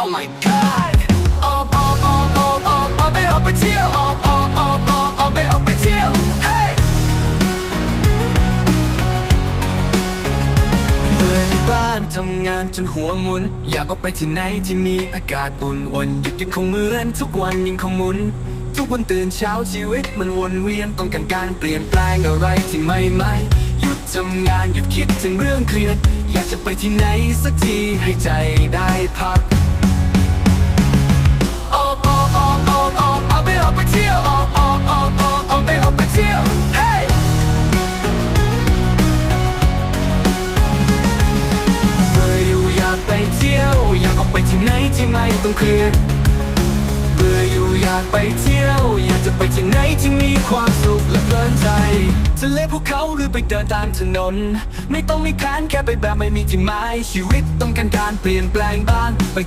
Oh my god ออกออกออกออกออกออกไปออกไปเที่ยวออกออกออกออกออกไปออกไปเที่ยว Hey เบื่อในบ้านทำงานจนหัวหมุน อยากออกไปที่ไหนที่มีอากาศอุ่นวนหยุดยังคงเหมือนทุกวันยังคงหมุนทุกวันตื่นเช้าชีวิตมันวนเวียนต้องการการเปลี่ยนแปลงอะไรที่ไม่ไม่หยุดทำงานหยุดคิดถึงเรื่องเครียด อยากจะไปที่ไหนสักทีให้ใจได้พัก ที่ไหนที่ไม่ต้องเครียดเบื่ออยู่อยากไปเที่ยว อยากจะไปที่ไหนที่มีความสุขและเพลินใจทะเลภูเขาหรือไปเดินตามถนน ไม่ต้องมีแผนแค่ไปแบบไม่มีที่หมายชีวิตต้องการการเปลี่ยนแปลงบ้างไป